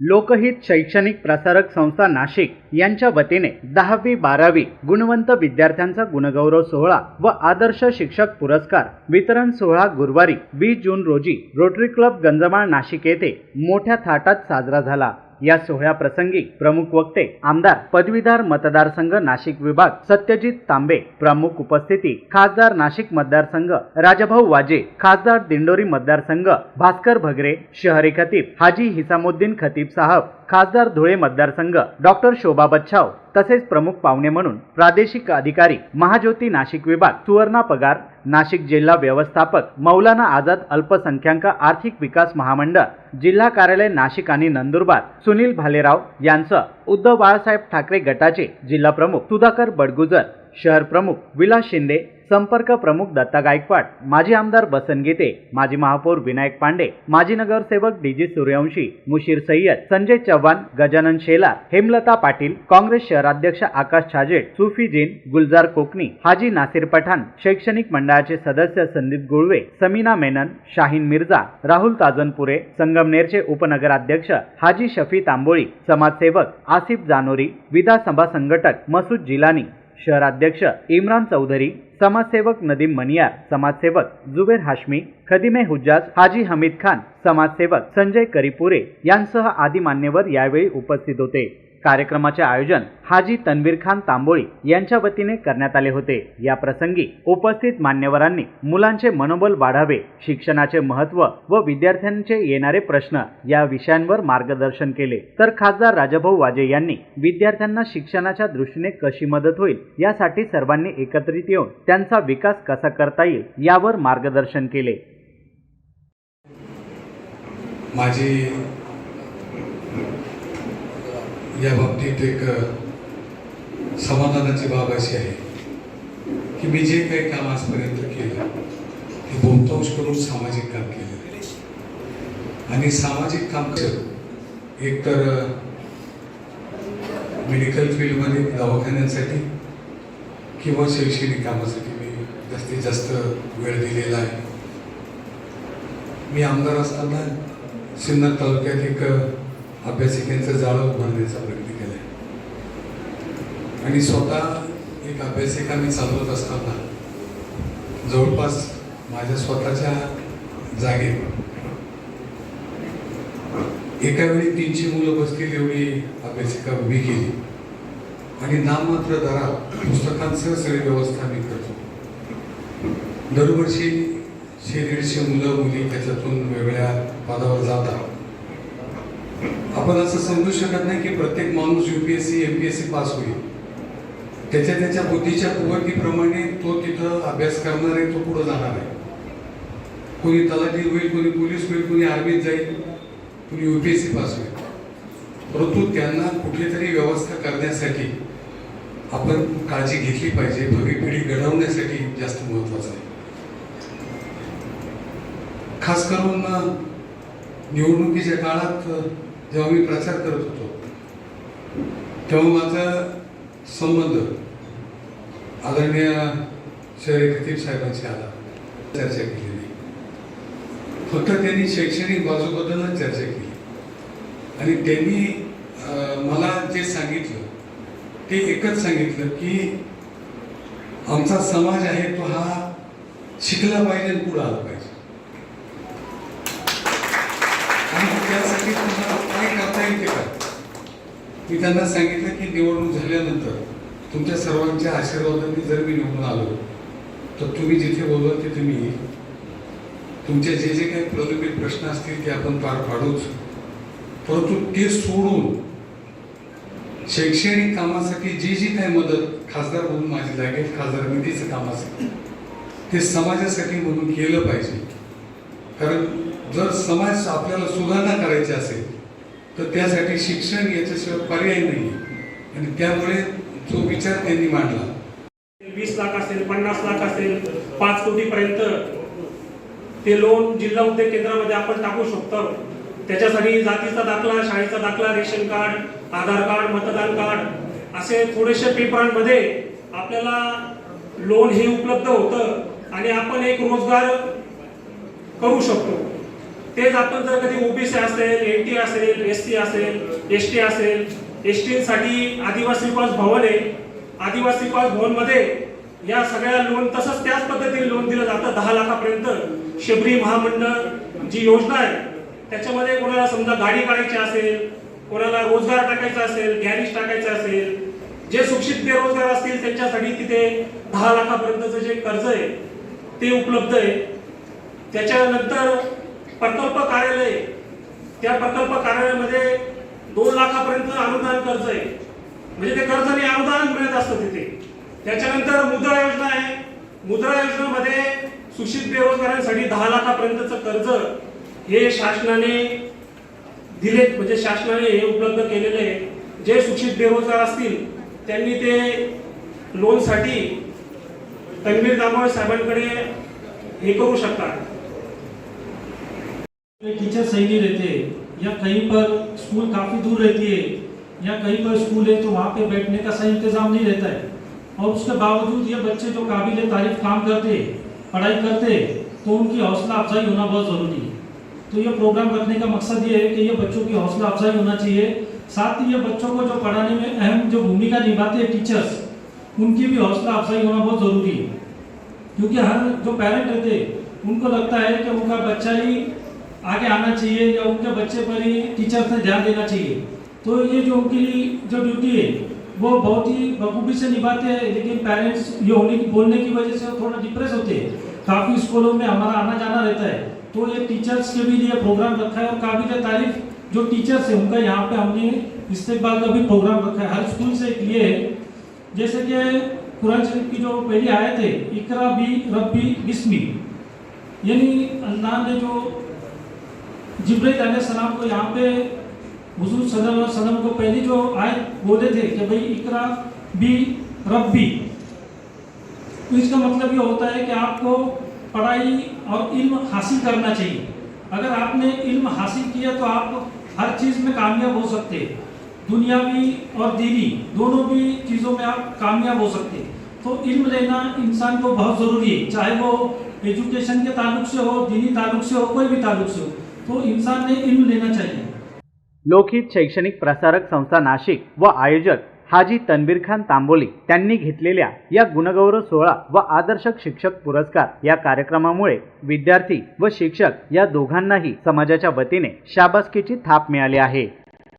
लोकहित शैक्षणिक प्रसारक संस्था नाशिक यांच्या वतीने दहावी बारावी गुणवंत विद्यार्थ्यांचा गुणगौरव सोहळा व आदर्श शिक्षक पुरस्कार वितरण सोहळा गुरुवारी वीस जून रोजी रोटरी क्लब गंजमाळ नाशिक येथे मोठ्या थाटात साजरा झाला. या सोहळ्याप्रसंगी प्रमुख वक्ते आमदार पदवीधर मतदारसंघ नाशिक विभाग सत्यजित तांबे प्रमुख उपस्थिती खासदार नाशिक मतदारसंघ राजाभाऊ वाजे खासदार दिंडोरी मतदारसंघ भास्कर भगरे शहरी खतीब हाजी हिसामुद्दीन खतीब साहब खासदार धुळे मतदारसंघ डॉक्टर शोभा बच्छाव तसेच प्रमुख पाहुणे म्हणून प्रादेशिक अधिकारी महाज्योती नाशिक विभाग सुवर्णा पगार नाशिक जिल्हा व्यवस्थापक मौलाना आझाद अल्पसंख्याक आर्थिक विकास महामंडळ जिल्हा कार्यालय नाशिक आणि नंदुरबार सुनील भालेराव यांचं उद्धव बाळासाहेब ठाकरे गटाचे जिल्हा प्रमुख सुधाकर बडगुजर शहर प्रमुख विलास शिंदे संपर्क प्रमुख दत्ता गायकवाड माजी आमदार बसन गीते माजी महापौर विनायक पांडे माजी नगरसेवक डीजी सूर्यवंशी मुशीर सय्यद संजय चव्हाण गजानन शेलार हेमलता पाटील काँग्रेस शहराध्यक्ष आकाश छाजेड सुफी जिन गुलजार कोकणी हाजी नासिर पठाण शैक्षणिक मंडळाचे सदस्य संदीप गुळवे समीना मेनन शाहीन मिर्झा राहुल ताजनपुरे संगमनेरचे उपनगराध्यक्ष हाजी शफी तांबोळी समाजसेवक आसिफ जानोरी विधानसभा संघटक मसूद जिलानी शहराध्यक्ष इम्रान चौधरी समाजसेवक नदीम मनियार समाजसेवक जुबेर हाशमी खदिमे हुज्जाज हाजी हमीद खान समाजसेवक संजय करीपुरे यांसह आदी मान्यवर यावेळी उपस्थित होते. कार्यक्रमाचे आयोजन हाजी तन्वीर खान तांबोळी यांच्या वतीने करण्यात आले होते. या प्रसंगी उपस्थित मान्यवरांनी मुलांचे मनोबल वाढावे शिक्षणाचे महत्त्व व विद्यार्थ्यांचे येणारे प्रश्न या विषयांवर मार्गदर्शन केले. तर खासदार राजाभाऊ वाजे यांनी विद्यार्थ्यांना शिक्षणाच्या दृष्टीने कशी मदत होईल यासाठी सर्वांनी एकत्रित येऊन त्यांचा विकास कसा करता येईल यावर मार्गदर्शन केले. माझी या बाबतीत एक समाधानाची बाब अशी आहे की मी जे काही काम आजपर्यंत केलं ते बहुतांश करून सामाजिक काम केलं. आणि सामाजिक काम एक एकतर मेडिकल फील्डमध्ये दवाखान्यांसाठी किंवा शैक्षणिक कामासाठी मी जास्तीत जास्त वेळ दिलेला आहे. मी आमदार असताना सिन्नर तालुक्यात एक अभ्यासिकेचं जाळं उभारण्याचा प्रयत्न केला आणि स्वतः एक अभ्यासिका मी चालवत असताना जवळपास माझ्या स्वतःच्या जागेत एका वेळी तीनशे मुलं बसतील एवढी अभ्यासिका उभी केली. आणि नाममात्र दरात पुस्तकांसह सगळी व्यवस्था मी करतो. दरवर्षी शे दीडशे मुलं मुली त्याच्यातून वेगळ्या पदावर जातात. आपण असं समजू शकत नाही की प्रत्येक माणूस युपीएससी एमपीएससी पास होईल. त्याच्या त्याच्या बुद्धीच्या कुवतीप्रमाणे तो तिथं अभ्यास करणार आहे तो पुढे जाणार आहे. कोणी तलाठी होईल कोणी पोलीस होईल कोणी आर्मीत जाईल कोणी युपीएससी पास होईल. परंतु त्यांना कुठली तरी व्यवस्था करण्यासाठी आपण काळजी घेतली पाहिजे. भावी पिढी घडवण्यासाठी जास्त महत्वाचं आहे. खास करून निवडणुकीच्या काळात जेव्हा मी प्रचार करत होतो. तेव्हा माझा संबंध आदरणीय शहरी खतीब साहेबांशी आला. चर्चा केलेली. फक्त त्यांनी शैक्षणिक बाजूबद्दलच चर्चा केली. आणि त्यांनी मला जे सांगितलं ते एकच सांगितलं की आमचा समाज आहे तो हा शिकला पाहिजे आणि पुढं आला पाहिजे. आणि त्यासाठी तुम्हाला काय करता येईल ते करा मी त्यांना सांगितलं की निवडणूक झाल्यानंतर तुमच्या सर्वांच्या आशीर्वादाने जर मी निवडून आलो तर तुम्ही जिथे बोलवा तिथे मी येईल. तुमचे जे जे काही प्रलंबित प्रश्न असतील ते आपण पार पाडूच. परंतु ते सोडून शैक्षणिक कामासाठी जी जी काही मदत खासदार म्हणून माझी लागेल खासदार निधीचं काम असेल ते समाजासाठी म्हणून केलं पाहिजे. कारण जर समाज आपल्याला सुधारणा करायची असेल तर त्यासाठी शिक्षण याच्याशिवाय पर्याय नाही आणि त्यामुळे जो विचार त्यांनी मांडला. वीस लाख असेल पन्नास लाख असेल पाच कोटीपर्यंत ते लोन जिल्हा उद्योग केंद्रामध्ये आपण टाकू शकतो. त्याच्यासाठी जातीचा दाखला शाळेचा दाखला रेशन कार्ड आधार कार्ड मतदान कार्ड असे थोडेसे पेपरांमध्ये आपल्याला लोन हे उपलब्ध होतं आणि आपण एक रोजगार करू शकतो. तेच आपण जर कधी ओबीसी असेल एन टी असेल एस सी असेल एस टी असेल एससाठी आदिवासी विकास भवन आहे. आदिवासी विकास भवनमध्ये या सगळ्या लोन तसंच त्याच पद्धतीने लोन दिलं जातं दहा लाखापर्यंत. शबरी महामंडळ जी योजना आहे त्याच्यामध्ये कोणाला समजा गाडी काढायची असेल कोणाला रोजगार टाकायचा असेल गॅरेज टाकायचं असेल जे सुशिक्षित बेरोजगार असतील त्यांच्यासाठी तिथे दहा लाखापर्यंतचं जे कर्ज आहे ते उपलब्ध आहे. त्याच्यानंतर प्रकल्प कार्यालय त्या प्रकल्प कार्यालयामध्ये दोन लाखापर्यंत अनुदान कर्ज आहे. म्हणजे ते कर्ज आणि अनुदान मिळत असतं तिथे. त्याच्यानंतर मुद्रा योजना आहे. मुद्रा योजनेमध्ये सुशिक्षित बेरोजगारांसाठी दहा लाखापर्यंतचं कर्ज हे शासनाने दिले म्हणजे शासनाने हे उपलब्ध केलेले आहे. जे सुशिक्षित बेरोजगार असतील त्यांनी ते लोनसाठी तन्वीर दामोळे साहेबांकडे हे करू शकतात. टीचर सही नहीं रहते। या कहीं पर स्कूल काफ़ी दूर रहती है, या कहीं पर स्कूल है तो वहाँ पे बैठने का सही इंतज़ाम नहीं रहता है। और उसके बावजूद ये बच्चे जो काबिल तारीफ़ काम करते, पढ़ाई करते तो उनकी हौसला अफजाई होना बहुत ज़रूरी है। तो ये प्रोग्राम रखने का मकसद ये है कि ये बच्चों की हौसला अफजाई होना चाहिए। साथ ही ये बच्चों को जो पढ़ाने में अहम जो भूमिका निभाते हैं टीचर्स उनकी भी हौसला अफजाई होना बहुत ज़रूरी है। क्योंकि हर जो पेरेंट रहते उनको लगता है कि उनका बच्चा ही आगे आना चाहिए या उनके बच्चे पर ही टीचर्स ने ध्यान देना चाहिए। तो ये जो उनकी जो ड्यूटी है, वो बहुत ही बखूबी से निभाते हैं, लेकिन पेरेंट्स ये होने की, बोलने की वजह से थोड़ा डिप्रेस होते हैं। काफ़ी स्कूलों में हमारा आना जाना रहता है। तो ये टीचर्स के भी लिए प्रोग्राम रखा है और काबिल तारीफ़ जो टीचर्स है, उनका यहाँ पे हमने इस्तेमाल का भी प्रोग्राम रखा है। हर स्कूल से एक ये जैसे कि कुरान शरीफ की जो पहली आयत है, इकरा बी रबी बिस्मी। यानी अल्लाह ने जो जिब्राइल सलाम को यहाँ पे हुजूर वसल्लम को पहली जो आए बोले थे कि भाई इकरा बी रब्बी। तो इसका मतलब ये होता है कि आपको पढ़ाई और इल्म हासिल करना चाहिए। अगर आपने इल्म हासिल किया तो आप हर चीज़ में कामयाब हो सकते दुनियावी और दीनी, दोनों भी चीज़ों में आप कामयाब हो सकते तो इल्म लेना इंसान को बहुत ज़रूरी है, चाहे वो एजुकेशन के ताल्लुक से हो, दीनी ताल्लुक से हो, कोई भी ताल्लुक से हो। तो इंसान ने इल्म लेना चाहिए। लोकहित शैक्षणिक प्रसारक संस्था नाशिक व आयोजक हाजी तनबीर खान तांबोली त्यांनी घेतलेल्या या गुणगौरव सोहळा व आदर्शक शिक्षक पुरस्कार या कार्यक्रमामुळे विद्यार्थी व शिक्षक या दोघांनाही समाजाच्या वतीने शाबासकीची थाप मिळाली आहे.